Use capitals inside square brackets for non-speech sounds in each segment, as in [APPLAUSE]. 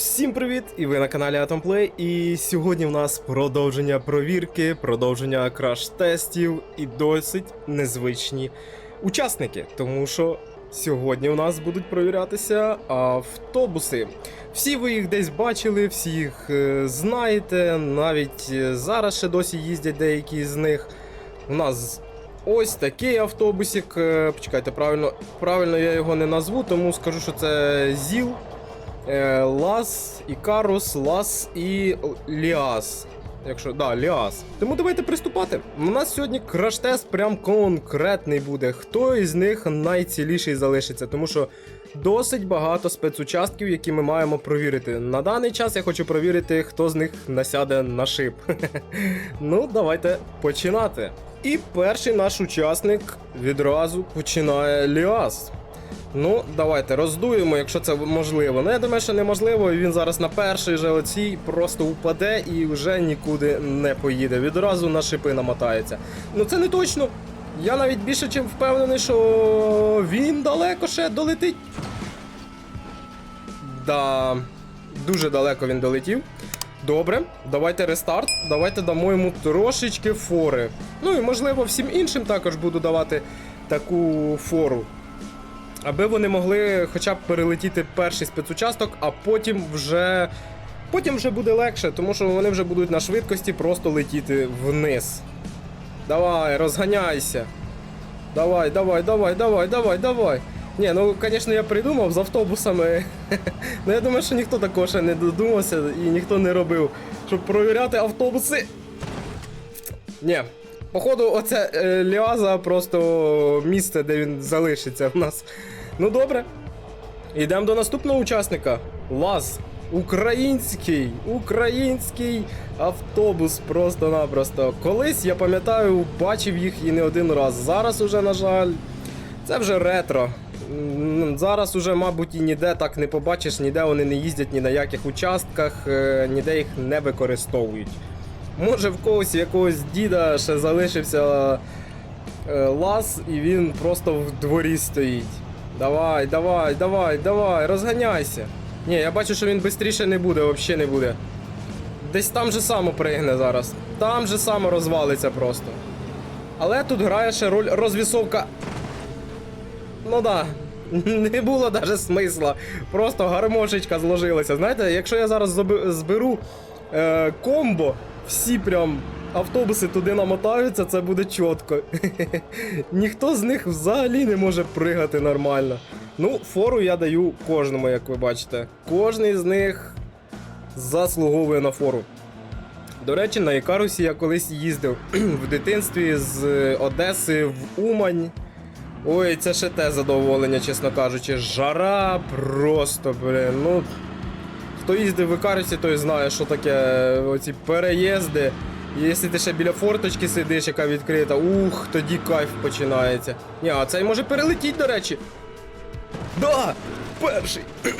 Всім привіт! І ви на каналі Atomplay. І сьогодні в нас продовження провірки, продовження краш-тестів і досить незвичні учасники. Тому що сьогодні у нас будуть провірятися автобуси. Всі ви їх десь бачили, всі їх е, знаєте. Навіть е, зараз ще досі їздять деякі з них. У нас ось такий автобусик. е, Почекайте, правильно, правильно я його не назву, тому скажу, що це ЗІЛ. Е, Лас, Ікарус, Лас і Ліас. Якщо да, Ліас. Тому давайте приступати. У нас сьогодні краш-тест прям конкретний буде. Хто із них найціліший залишиться, тому що досить багато спецучастків, які ми маємо провірити. На даний час я хочу провірити, хто з них насяде на шип. [LAUGHS] ну, давайте починати. І перший наш учасник відразу починає Ліас. Ну, давайте роздуємо, якщо це можливо. Ну, я думаю, що неможливо, і він зараз на перший же оцій просто упаде і вже нікуди не поїде. Відразу на шипи намотається. Ну це не точно. Я навіть більше чим впевнений, що він далеко ще долетить. Да, дуже далеко він долетів. Добре, давайте рестарт. Давайте дамо йому трошечки фори. Ну і можливо всім іншим також буду давати таку фору. Аби вони могли хоча б перелетіти перший спецучасток, а потім вже. Потім вже буде легше, тому що вони вже будуть на швидкості просто летіти вниз. Давай, розганяйся. Давай, давай, давай, давай, давай, давай. Ні, ну звісно, я придумав з автобусами. [LAUGHS] ну я думаю, що ніхто такого ще не додумався і ніхто не робив, щоб провіряти автобуси. Ні, Походу, оце е, Ліаза просто місце, де він залишиться в нас. Ну добре. Йдемо до наступного учасника. Лаз. Український, український автобус просто-напросто. Колись, я пам'ятаю, бачив їх і не один раз. Зараз уже, на жаль, це вже ретро. Зараз уже, мабуть, і ніде так не побачиш, ніде вони не їздять ні на яких участках, е, ніде їх не використовують. Може в когось якогось діда ще залишився е, лаз, і він просто в дворі стоїть. Давай, давай, давай, давай, розганяйся. Ні, я бачу, що він швидше не буде, взагалі не буде. Десь там же само пригне зараз. Там же само розвалиться просто. Але тут грає ще роль розвісовка. Ну да, [LAUGHS] не було навіть смисла. Просто гармошечка зложилася. Знаєте, якщо я зараз зберу е, комбо, всі прям автобуси туди намотаються, це буде чітко. [LAUGHS] Ніхто з них взагалі не може пригати нормально. Ну, фору я даю кожному, як ви бачите. Кожний з них заслуговує на фору. До речі, на Ікарусі я колись їздив [CLEARS THROAT] в дитинстві з Одеси в Умань. Ой, це ще те задоволення, чесно кажучи. Жара просто, блін. Ну, хто їздив в Ікарусі, той знає, що таке оці переїзди. І якщо ти ще біля форточки сидиш, яка відкрита, ух, тоді кайф починається. Ні, а цей може перелетіть, до речі. Да! Перший! [CLEARS THROAT]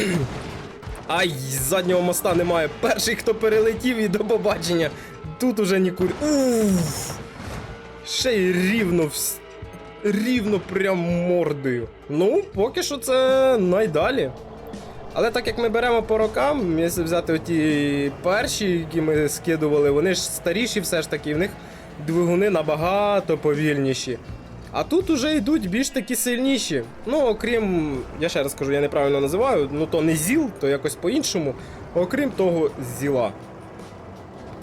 Ай, з заднього моста немає. Перший, хто перелетів і до побачення. Тут уже нікуди. Уф! Ще й рівно вс... рівно прям мордою. Ну, поки що це найдалі. Але так як ми беремо по рокам, якщо взяти оті перші, які ми скидували, вони ж старіші все ж таки, в них двигуни набагато повільніші. А тут уже йдуть більш такі сильніші. Ну, окрім, я ще раз кажу, я неправильно називаю, ну то не ЗІЛ, то якось по-іншому. Окрім того, ЗІЛа.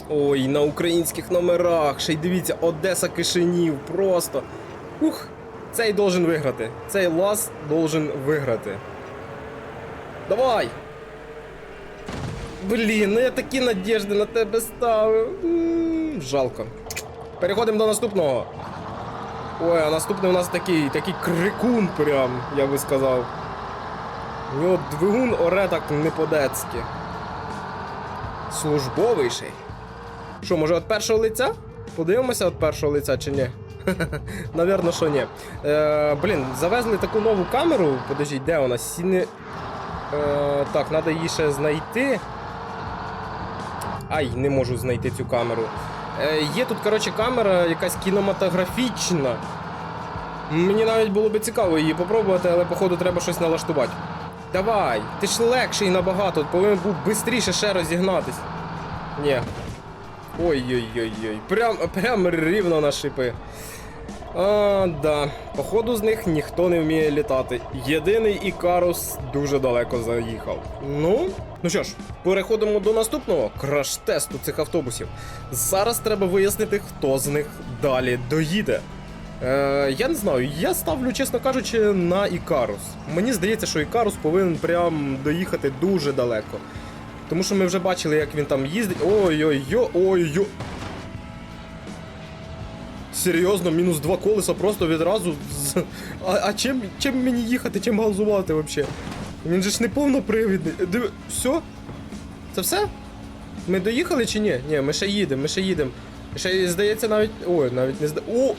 Ой, на українських номерах. Ще й дивіться, Одеса Кишинів. Просто. Ух, цей должен виграти. Цей лас должен виграти. Давай! Блін, ну я такі надіжди на тебе ставив. М, Жалко. Переходимо до наступного. Ой, а наступний у нас такий, такий крикун прям, я би сказав. У нього двигун оре так не по-децьки. Службовий ще. Що, може від першого лиця? Подивимося від першого лиця чи ні? [LAUGHS] Навірно, що ні. Е, блін, завезли таку нову камеру. Подождіть, де вона? Сіни. Е, так, треба її ще знайти. Ай, не можу знайти цю камеру. Е, є тут, коротше, камера якась кінематографічна. Мені навіть було би цікаво її попробувати, але походу треба щось налаштувати. Давай, ти ж легший набагато, повинен був швидше ще розігнатись. Ні. Ой-ой-ой-ой. Прям, прям рівно на шипи. А, да. Походу з них ніхто не вміє літати. Єдиний Ікарус дуже далеко заїхав. Ну, ну що ж, переходимо до наступного краш-тесту цих автобусів. Зараз треба вияснити, хто з них далі доїде. Е, я не знаю, я ставлю, чесно кажучи, на Ікарус. Мені здається, що Ікарус повинен прям доїхати дуже далеко. Тому що ми вже бачили, як він там їздить. Ой-ой-ой, ой-ой. Серйозно, мінус два колеса просто відразу. А, а чим, чим мені їхати, чим газувати взагалі? Він же ж не повнопривідний. Диви, все? Це все? Ми доїхали чи ні? Ні, ми ще їдемо, ми ще їдемо. Ще здається навіть. Ой, навіть не зда. О!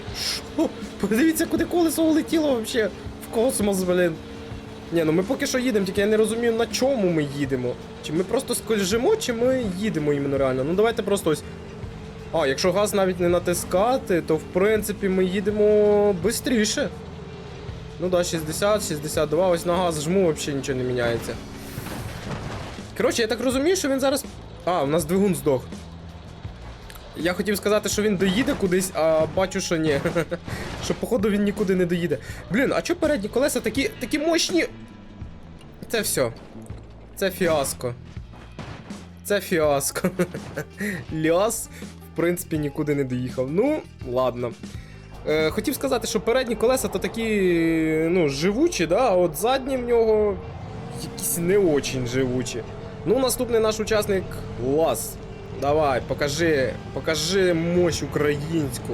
Що? Подивіться, куди колесо улетіло взагалі. В космос, блін. Ні, ну ми поки що їдемо, тільки я не розумію, на чому ми їдемо. Чи ми просто скольжимо, чи ми їдемо іменно реально. Ну давайте просто ось. А, якщо газ навіть не натискати, то в принципі ми їдемо швидше. Ну да, 60, 62, ось на газ жму, взагалі нічого не міняється. Коротше, я так розумію, що він зараз. А, у нас двигун здох. Я хотів сказати, що він доїде кудись, а бачу, що ні. [LAUGHS] що, походу, він нікуди не доїде. Блін, а чого передні колеса такі, такі мощні? Це все. Це фіаско. Це фіаско. [LAUGHS] В принципі, нікуди не доїхав. Ну, ладно. Е, хотів сказати, що передні колеса то такі, ну, живучі, да? а от задні в нього якісь не очень живучі. Ну, наступний наш учасник Лас. Давай, покажи, покажи мощь українську.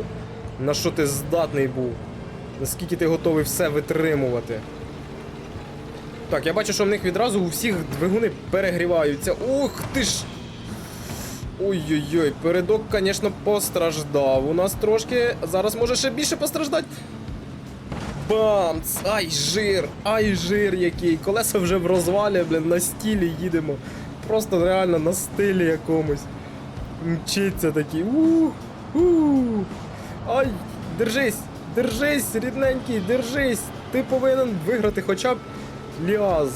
На що ти здатний був. Наскільки ти готовий все витримувати. Так, я бачу, що в них відразу у всіх двигуни перегріваються. Ух ти ж! Ой-ой-ой, передок, звісно, постраждав. У нас трошки. Зараз може ще більше постраждати. Бамц! Ай, жир! Ай, жир який! Колеса вже в розвалі, блін, на стілі їдемо. Просто реально на стилі якомусь. Мчиться такий. Ух! Ух! Ай! Держись! Держись, рідненький, держись! Ти повинен виграти хоча б Ліаз.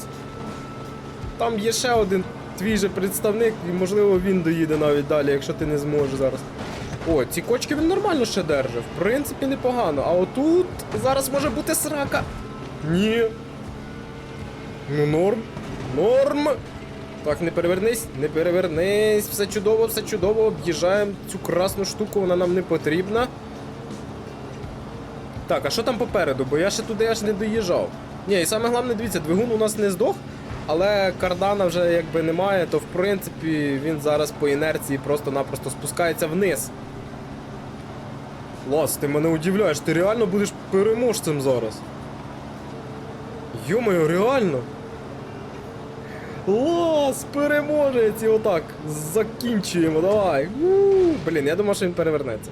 Там є ще один твій же представник, і можливо він доїде навіть далі, якщо ти не зможеш зараз. О, ці кочки він нормально ще держить. В принципі, непогано. А отут зараз може бути срака. Ні. Ну, норм. Норм. Так, не перевернись, не перевернись. Все чудово, все чудово. Об'їжджаємо цю красну штуку, вона нам не потрібна. Так, а що там попереду? Бо я ще туди аж не доїжджав. Ні, і саме головне, дивіться, двигун у нас не здох, але кардана вже якби немає, то в принципі він зараз по інерції просто-напросто спускається вниз. Лас, ти мене удивляєш, ти реально будеш переможцем зараз. Йо-моє, реально. Лас, переможець! І отак. Закінчуємо, давай. У, Блін, я думав, що він перевернеться.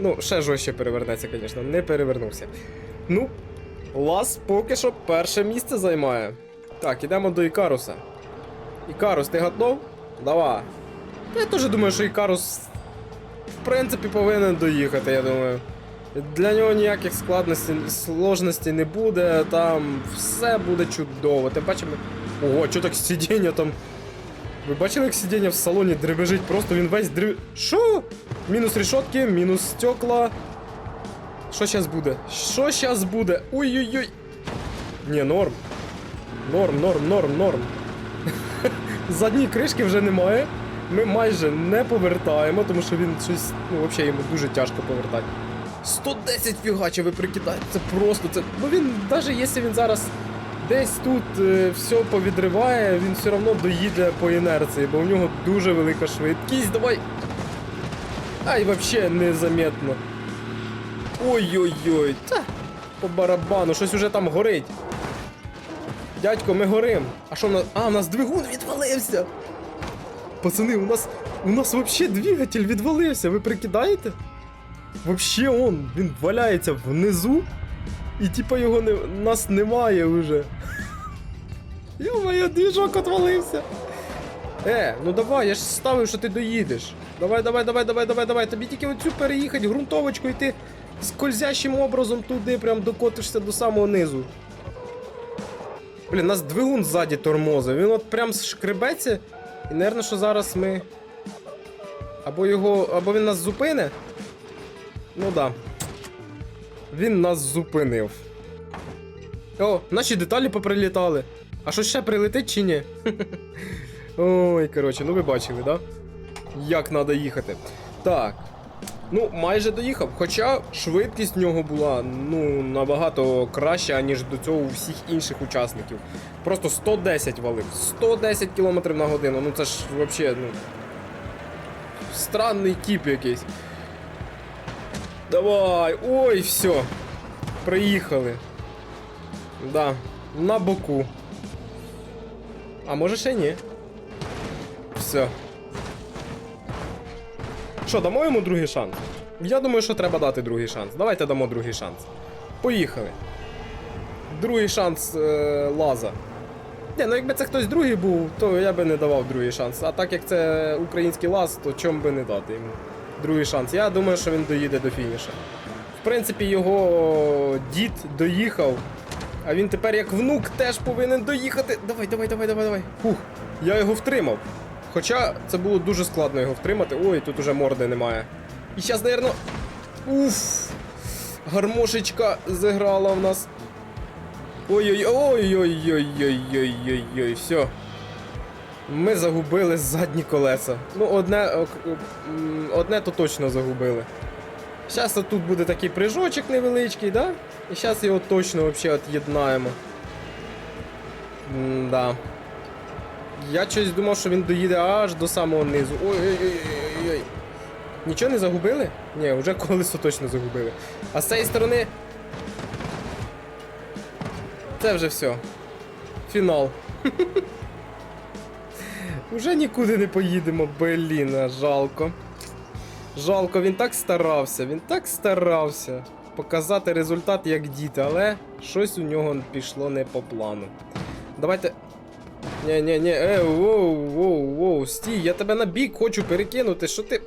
Ну, ще жорстче перевернеться, звісно, не перевернувся. Ну, Лас поки що перше місце займає. Так, ідемо до Ікаруса. Ікарус, ти готов? Давай. Я теж думаю, що Ікарус в принципі повинен доїхати, я думаю. Для нього ніяких складностей, сложностей не буде, там все буде чудово. Ти бачимо. Ого, що так сидіння там. Ви бачили, як сидіння в салоні дребежить, просто він весь дреб... Що? Мінус рішотки, мінус стекла. Що зараз буде? Що зараз буде? Ой-ой-ой. Ні, норм. Норм, норм, норм, норм. [LAUGHS] Задньої кришки вже немає. Ми майже не повертаємо, тому що він щось, ну, взагалі йому дуже тяжко повертати. 110 фігачів ви прикидаєте, це просто це. Ну він, навіть якщо він зараз десь тут е, все повідриває, він все одно доїде по інерції, бо у нього дуже велика швидкість. Давай. Ай, взагалі незаметно. Ой-ой-ой, та по барабану, щось уже там горить. Дядько, ми горим. А що в нас. А, у нас двигун відвалився. Пацани, у нас. У нас вообще двигатель відвалився, ви прикидаєте? Вообще он, він валяється внизу. І типа його не, нас немає вже. [LAUGHS] Йо-моє, двіжок отвалився. Е, ну давай, я ж ставив, що ти доїдеш. Давай, давай, давай, давай, давай, давай. Тобі тільки оцю переїхати ґрунтовочку і ти скользящим образом туди прям докотишся до самого низу. Блін, нас двигун ззаді тормозив. Він от прям шкребеться. І, напевно, що зараз ми. Або його. Або він нас зупине. Ну да. Він нас зупинив. О, наші деталі поприлітали. А що ще прилетить чи ні? [LAUGHS] Ой, коротше, ну ви бачили, да? Як треба їхати. Так. Ну, майже доїхав. Хоча швидкість в нього була ну, набагато краща, ніж до цього у всіх інших учасників. Просто 110 валив. 110 км на годину. Ну це ж взагалі, ну. Странний тип якийсь. Давай! Ой, все. Приїхали. Да, на боку. А може ще ні. Все. Що, дамо йому другий шанс? Я думаю, що треба дати другий шанс. Давайте дамо другий шанс. Поїхали. Другий шанс е, Лаза. Ні, ну якби це хтось другий був, то я би не давав другий шанс. А так як це український лаз, то чому би не дати йому другий шанс? Я думаю, що він доїде до фініша. В принципі, його дід доїхав, а він тепер як внук теж повинен доїхати. Давай, давай, давай, давай, давай. Фух, я його втримав. Хоча це було дуже складно його втримати. Ой, тут уже морди немає. І зараз, напевно. Уф! Гармошечка зіграла в нас. Ой-ой-ой-ой-ой-ой-ой-ой-ой, все. Ми загубили задні колеса. Ну, одне, одне то точно загубили. Зараз тут буде такий прыжочок невеличкий, да? І зараз його точно вообще от'єднаємо. Да. Я щось думав, що він доїде аж до самого низу. Ой-ой-ой-ой-ой. Нічого не загубили? Ні, вже колесо точно загубили. А з цієї сторони. Це вже все. Фінал. [LAUGHS] Уже нікуди не поїдемо, блін, жалко. Жалко, він так старався, він так старався показати результат як дід, але щось у нього пішло не по плану. Давайте. Ні, ні, ні, е, воу, воу, воу, стій, я тебе на бік хочу перекинути, що ти.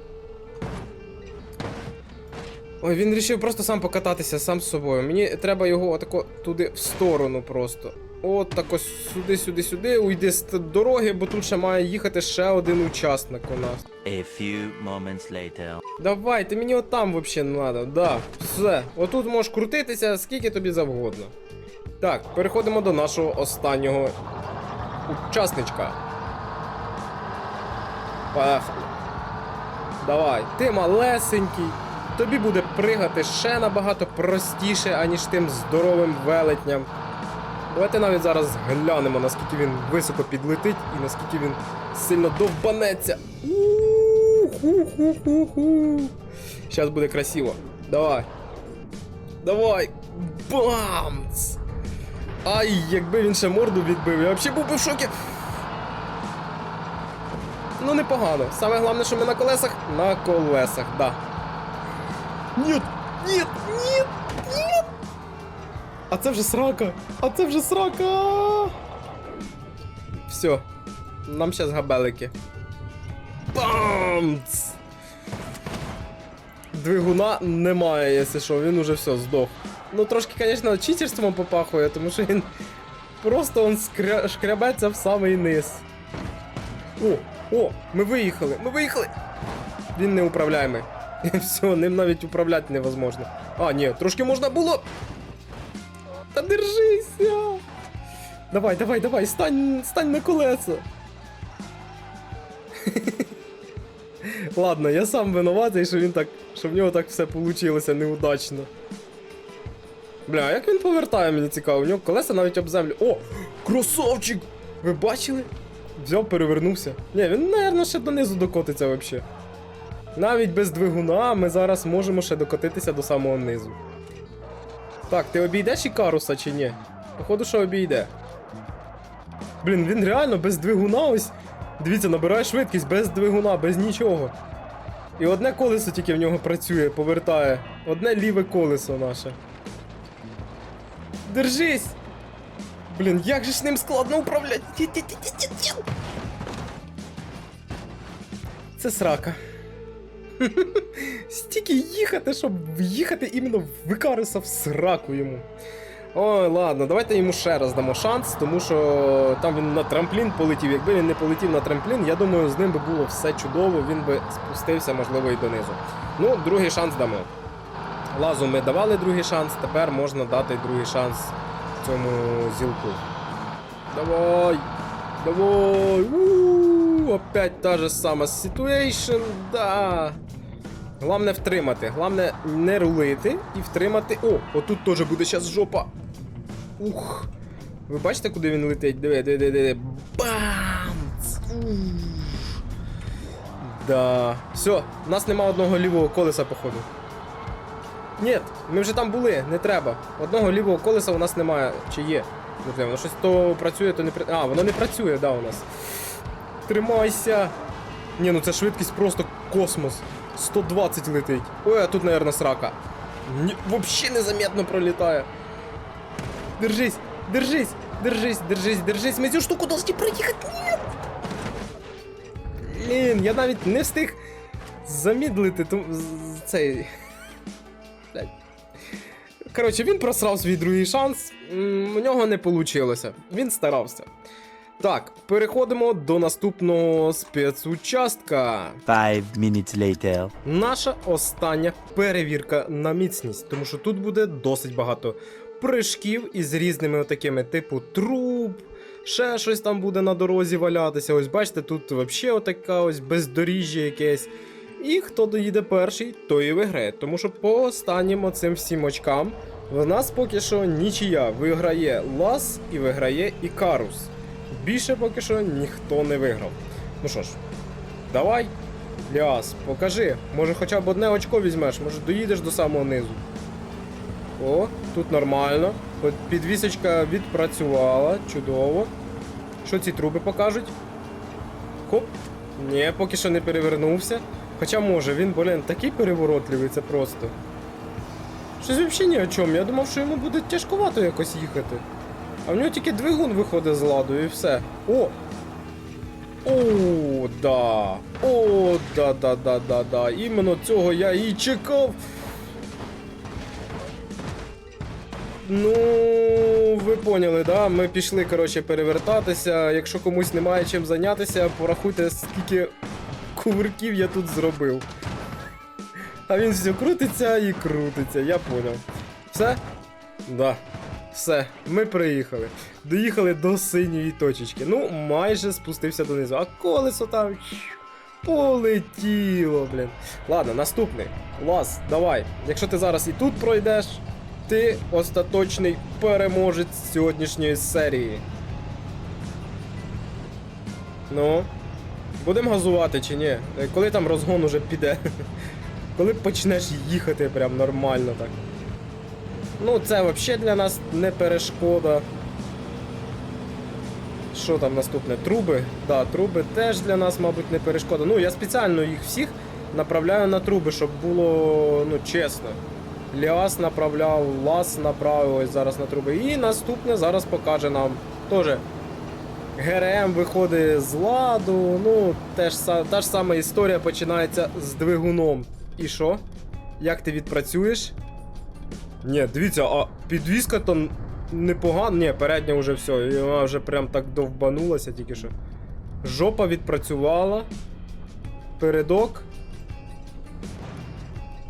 Ой, він вирішив просто сам покататися сам з собою. Мені треба його отако туди в сторону просто. От тако сюди, сюди, сюди, уйди з дороги, бо тут ще має їхати ще один учасник у нас. A few moments later. Давай, ти мені отам взагалі не треба. Да, все. Отут можеш крутитися скільки тобі завгодно. Так, переходимо до нашого останнього учасничка. Поехали. Давай, ти малесенький. Тобі буде пригати ще набагато простіше, аніж тим здоровим велетням. Давайте навіть зараз глянемо, наскільки він високо підлетить і наскільки він сильно довбанеться. У-ху-ху-ху-ху. Зараз буде красиво. Давай. Давай. Бамц! Ай, якби він ще морду відбив, я взагалі був би в шокі. Ну, непогано. Саме головне, що ми на колесах. На колесах, да. Ні, ні, ні, ні. А це вже срака. А це вже срака. Все. Нам зараз габелики. Бамц! Двигуна немає, якщо що, він уже все здох. Ну трошки, звісно, читерством попахує, тому що він просто он скря... шкрябеться в самий низ. О, о, ми виїхали, ми виїхали! Він неуправляємий. [LAUGHS] Все, ним навіть управляти невозможно. А, ні, трошки можна було. Та держися! Давай, давай, давай, стань, стань на колеса. [LAUGHS] Ладно, я сам винуватий, що він так. що в нього так все вийшло неудачно. Бля, як він повертає, мені цікаво, у нього колеса навіть об землю. О! Красавчик! Ви бачили? Взяв, перевернувся. Ні, він, напевно, ще донизу докотиться взагалі. Навіть без двигуна ми зараз можемо ще докотитися до самого низу. Так, ти обійдеш Ікаруса чи ні? Походу, що обійде. Блін, він реально без двигуна ось. Дивіться, набирає швидкість без двигуна, без нічого. І одне колесо тільки в нього працює, повертає. Одне ліве колесо наше. Держись! Блін, як же ж ним складно управляти. Це срака. [LAUGHS] Стільки їхати, щоб в'їхати іменно в Ікаруса в сраку йому. Ой, ладно, давайте йому ще раз дамо шанс, тому що там він на трамплін полетів. Якби він не полетів на трамплін, я думаю, з ним би було все чудово, він би спустився, можливо, і донизу. Ну, другий шанс дамо. Лазу ми давали другий шанс, тепер можна дати другий шанс цьому зілку. Давай! Давай! у Опять та же сама ситуейшн, да. Главне втримати, главне не рулити і втримати. О, отут теж буде зараз жопа. Ух. Ви бачите, куди він летить? Диви, диви, диви, диви. Бамц! Да. Все, у нас нема одного лівого колеса, походу. Ні, ми вже там були, не треба. Одного лівого колеса у нас немає. Чи є? Не воно щось то працює, то не працює. А, воно не працює, да, у нас. Тримайся! Ні, ну це швидкість просто космос. 120 летить. Ой, а тут, наверное, срака. Ні, вообще незаметно пролітає. Держись, держись, держись, держись, держись. Ми цю штуку должны проїхати. Ні! Блін, я навіть не встиг замідлити ту... цей. Коротше, він просрав свій другий шанс. У нього не вийшло. Він старався. Так, переходимо до наступного спецучастка. Five minutes later. Наша остання перевірка на міцність, тому що тут буде досить багато прыжків із різними отакими, типу труб, ще щось там буде на дорозі валятися. Ось бачите, тут взагалі отака ось бездоріжжя якесь. І хто доїде перший, той і виграє. Тому що по останнім оцим всім очкам в нас поки що нічия. Виграє Лас і виграє Ікарус. Більше поки що ніхто не виграв. Ну що ж, давай, Ліас, покажи. Може хоча б одне очко візьмеш, може доїдеш до самого низу. О, тут нормально. Підвісочка відпрацювала, чудово. Що ці труби покажуть? Хоп. Ні, поки що не перевернувся. Хоча може, він, блін, такий переворотливий, це просто. Щось взагалі ні о чому. Я думав, що йому буде тяжкувато якось їхати. А в нього тільки двигун виходить з ладу і все. О! О, да. О, да, да, да, да, да. Іменно цього я і чекав. Ну, ви поняли, да? Ми пішли, коротше, перевертатися. Якщо комусь немає чим зайнятися, порахуйте, скільки кувырків я тут зробив. А він все крутиться і крутиться, я поняв. Все? Да. Все, ми приїхали. Доїхали до синьої точечки. Ну, майже спустився донизу. А колесо там полетіло, блін. Ладно, наступний. Лас, давай. Якщо ти зараз і тут пройдеш, ти остаточний переможець сьогоднішньої серії. Ну, будемо газувати чи ні? Е, Коли там розгон уже піде? [LAUGHS] Коли почнеш їхати прям нормально так. Ну, це взагалі для нас не перешкода. Що там наступне? Труби? Да, труби теж для нас, мабуть, не перешкода. Ну, я спеціально їх всіх направляю на труби, щоб було ну, чесно. Ліас направляв, Лас направив ось зараз на труби. І наступне зараз покаже нам теж. ГРМ виходить з ладу. Ну, теж, та ж сама історія починається з двигуном. І що? Як ти відпрацюєш? Ні, дивіться, а підвізка то непогана. Ні, передня вже все. І вона вже прям так довбанулася тільки що. Жопа відпрацювала. Передок.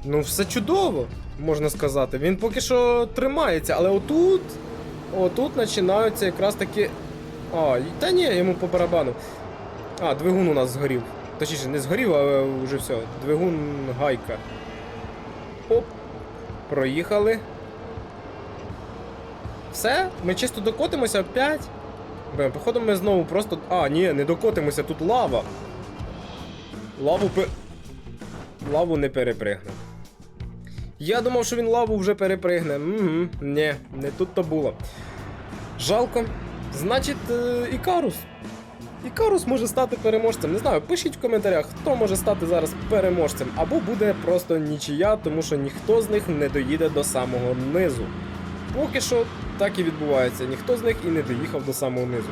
Ну, все чудово, можна сказати. Він поки що тримається, але отут. Отут починаються якраз таки. А, та ні, йому по барабану. А, двигун у нас згорів. Точніше, не згорів, а вже все. Двигун гайка. Оп. Проїхали. Все, ми чисто докотимося опять. Блин, походу ми знову просто. А, ні, не докотимося, тут лава. Лаву пе. Лаву не перепригне. Я думав, що він лаву вже перепригне. Угу, ні, не тут то було. Жалко. Значить, е, Ікарус. Ікарус може стати переможцем. Не знаю, пишіть в коментарях, хто може стати зараз переможцем, або буде просто нічия, тому що ніхто з них не доїде до самого низу. Поки що так і відбувається, ніхто з них і не доїхав до самого низу.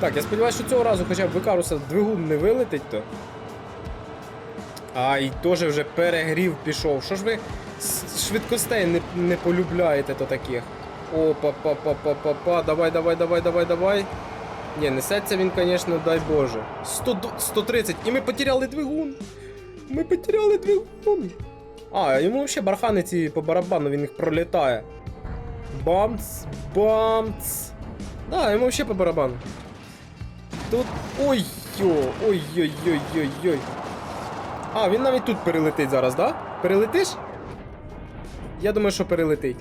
Так, я сподіваюся, що цього разу хоча б Ікаруса двигун не вилетить то. А, і теж вже перегрів пішов. Що ж ви швидкостей не, не полюбляєте то таких? Опа, па, па, па, па, па. Давай, давай, давай, давай, давай. Ні, несеться він, звісно, дай Боже. 100, 130. І ми потеряли двигун. Ми потеряли двигун. А, йому взагалі бархани ці по барабану, він їх пролітає. Бамц, бамц. Да, йому взагалі по барабану. Тут. Ой йо, ой-ой-ой-ой-ой. А, він навіть тут перелетить зараз, да? Перелетиш? Я думаю, що перелетить.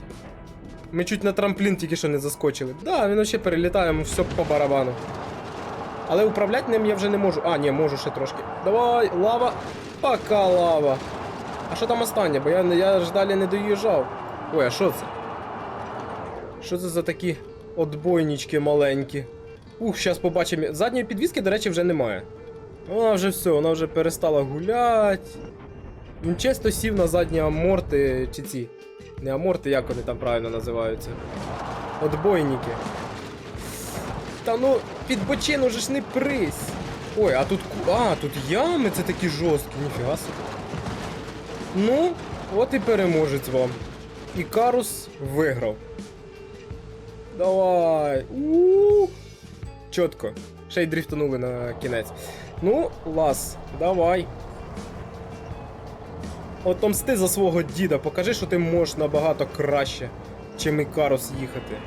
Ми чуть на трамплін тільки що не заскочили. Да, він ще перелітає, йому все по барабану. Але управляти ним я вже не можу. А, ні, можу ще трошки. Давай, лава. Пока лава. А що там останнє? Бо я, я ж далі не доїжджав. Ой, а що це? Що це за такі отбойнички маленькі? Ух, зараз побачимо. Задньої підвіски, до речі, вже немає. Вона вже все, вона вже перестала гуляти. Він чисто сів на задні аморти чи ці. Не аморти, як вони там правильно називаються. Отбойники. Та ну, під бочину же ж не прись. Ой, а тут. А, тут ями, це такі жорсткі, ніфіга собі. Ну, от і переможець вам. Ікарус виграв. Давай. у Чітко. Ще й дрифтанули на кінець. Ну, лас, давай. Отомсти за свого діда, покажи, що ти можеш набагато краще, чим Ікарус їхати.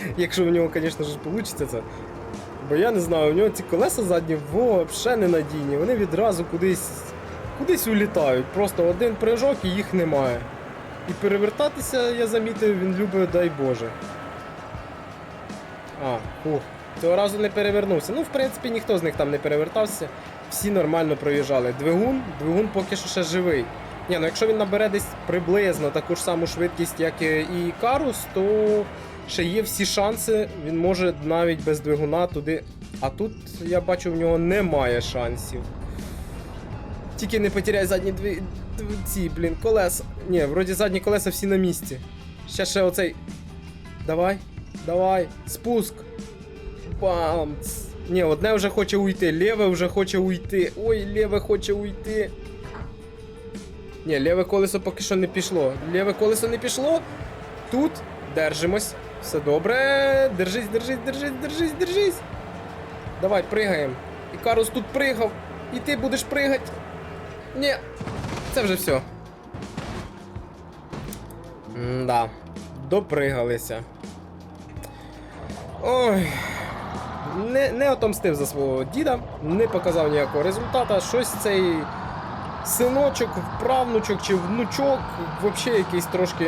[LAUGHS] Якщо в нього, звісно ж, вийде це. Бо я не знаю, у нього ці колеса задні взагалі ненадійні. Вони відразу кудись кудись улітають. Просто один прыжок і їх немає. І перевертатися, я замітив, він любить, дай Боже. А, ух, цього разу не перевернувся. Ну, в принципі, ніхто з них там не перевертався. Всі нормально проїжджали. Двигун, двигун поки що ще живий. Ні, ну якщо він набере десь приблизно таку ж саму швидкість, як і Карус, то ще є всі шанси, він може навіть без двигуна туди. А тут я бачу, в нього немає шансів. Тільки не потеряй задні дві... ці, блін, колеса. Ні, вроді задні колеса всі на місці. Ще ще оцей. Давай, давай, спуск. Бамц. Ні, одне вже хоче уйти, ліве вже хоче уйти. Ой, ліве хоче уйти. Ні, ліве колесо поки що не пішло. Ліве колесо не пішло. Тут держимось. Все добре. Держись, держись, держись, держись, держись. Давай, пригаємо. І Карус тут пригав. І ти будеш пригати. Ні, це вже все. Да, допригалися. Ой. Не, не отомстив за свого діда, не показав ніякого результата. Щось цей синочок, правнучок чи внучок, взагалі якийсь трошки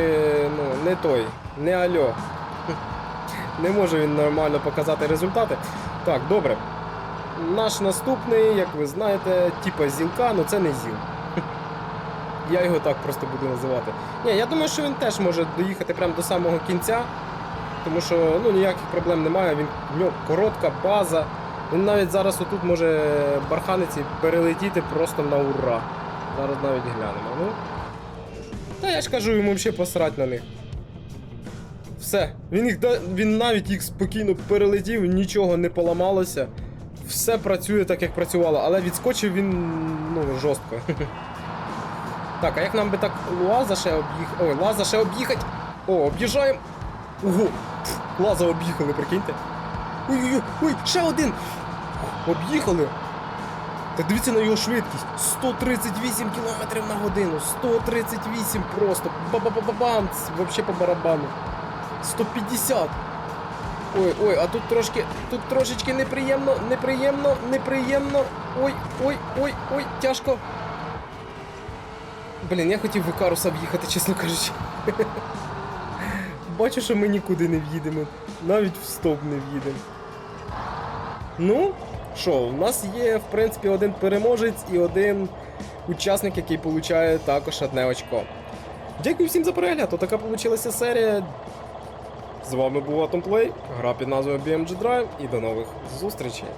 ну, не той, не альо. [LAUGHS] Не може він нормально показати результати. Так, добре. Наш наступний, як ви знаєте, типа зілка, ну це не зіл. [LAUGHS] Я його так просто буду називати. Ні, я думаю, що він теж може доїхати прямо до самого кінця. Тому що ну, ніяких проблем немає, він, в нього коротка база. Він навіть зараз отут може барханиці перелетіти просто на ура. Зараз навіть глянемо. Ну. Та я ж кажу, йому ще посрать на них. Все, він, їх, він навіть їх спокійно перелетів, нічого не поламалося. Все працює так, як працювало, але відскочив він ну, жорстко. [LAUGHS] Так, а як нам би так Луаза ще об'їхати. Ой, Лаза ще об'їхати. О, об'їжджаємо. Ого! Лаза об'їхали, прикиньте. Ой-ой-ой, ой, ще один! Об'їхали! Та дивіться на його швидкість. 138 км на годину. 138 просто. Ба-ба-ба-бам! Вообще по барабану. 150. Ой, ой, а тут трошки, тут трошечки неприємно, неприємно, неприємно. Ой, ой, ой, ой, тяжко. Блін, я хотів Викаруса об'їхати, чесно кажучи. [LAUGHS] Бачу, що ми нікуди не в'їдемо. Навіть в стоп не в'їдемо. Ну, що, у нас є, в принципі, один переможець і один учасник, який получає також одне очко. Дякую всім за перегляд. Отака вийшла серія. З вами був Atomplay, гра під назвою BMG Drive і до нових зустрічей.